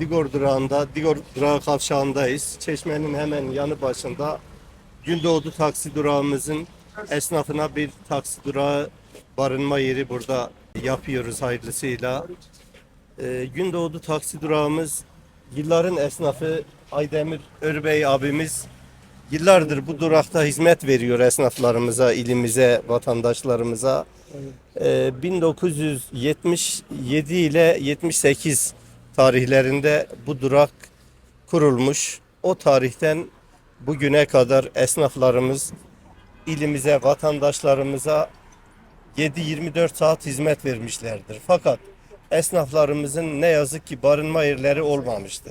Digor durağında, Digor durağı kavşağındayız. Çeşmenin hemen yanı başında Gündoğdu taksi durağımızın esnafına bir taksi durağı barınma yeri burada yapıyoruz hayırlısıyla. Ee, Gündoğdu taksi durağımız yılların esnafı Aydemir Örbey abimiz yıllardır bu durakta hizmet veriyor esnaflarımıza, ilimize, vatandaşlarımıza. Ee, 1977 ile 78 tarihlerinde bu durak kurulmuş. O tarihten bugüne kadar esnaflarımız ilimize, vatandaşlarımıza 7-24 saat hizmet vermişlerdir. Fakat esnaflarımızın ne yazık ki barınma yerleri olmamıştı.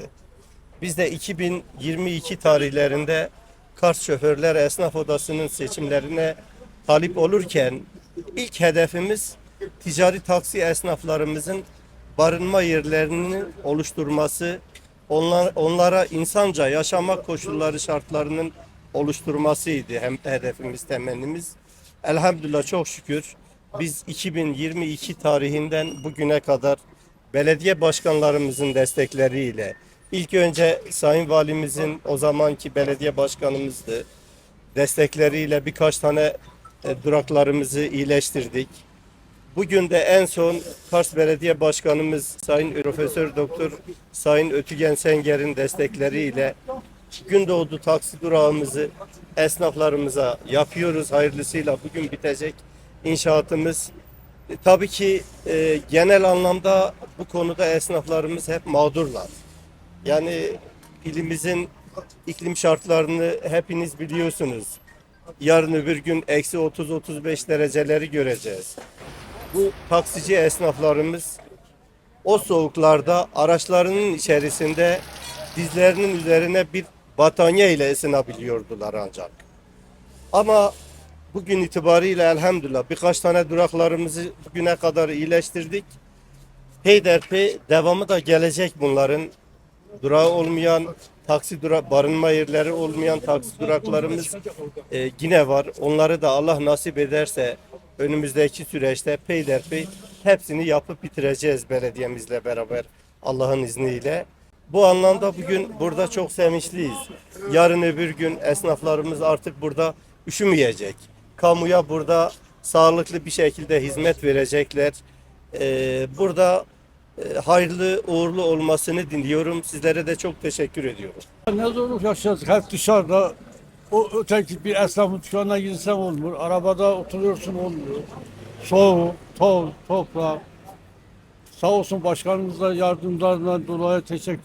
Biz de 2022 tarihlerinde Kars Şoförler Esnaf Odası'nın seçimlerine talip olurken ilk hedefimiz ticari taksi esnaflarımızın barınma yerlerinin oluşturması, onlar, onlara insanca yaşama koşulları şartlarının oluşturmasıydı hem hedefimiz, temennimiz. Elhamdülillah çok şükür biz 2022 tarihinden bugüne kadar belediye başkanlarımızın destekleriyle ilk önce Sayın Valimizin o zamanki belediye başkanımızdı destekleriyle birkaç tane e, duraklarımızı iyileştirdik. Bugün de en son Kars Belediye Başkanımız Sayın Profesör Doktor Sayın Ötügen Senger'in destekleriyle Gündoğdu taksi durağımızı esnaflarımıza yapıyoruz. Hayırlısıyla bugün bitecek inşaatımız. E, tabii ki e, genel anlamda bu konuda esnaflarımız hep mağdurlar. Yani ilimizin iklim şartlarını hepiniz biliyorsunuz. Yarın öbür gün eksi 30-35 dereceleri göreceğiz. Bu taksici esnaflarımız o soğuklarda araçlarının içerisinde dizlerinin üzerine bir battaniye ile ısınabiliyordular ancak. Ama bugün itibariyle elhamdülillah birkaç tane duraklarımızı bugüne kadar iyileştirdik. Peyderpey devamı da gelecek bunların. Durağı olmayan taksi durak barınma yerleri olmayan taksi duraklarımız e, yine var. Onları da Allah nasip ederse önümüzdeki süreçte peyderpey hepsini yapıp bitireceğiz belediyemizle beraber Allah'ın izniyle. Bu anlamda bugün burada çok sevinçliyiz. Yarın öbür gün esnaflarımız artık burada üşümeyecek. Kamuya burada sağlıklı bir şekilde hizmet verecekler. Ee, burada e, hayırlı uğurlu olmasını diliyorum. Sizlere de çok teşekkür ediyorum. Ne zorluk yaşadık hep dışarıda. O öteki bir esnafın dükkanına girsen olmuyor. Arabada oturuyorsun olmuyor. Soğuk, toz, toprak. Sağ olsun başkanımıza yardımlarından dolayı teşekkür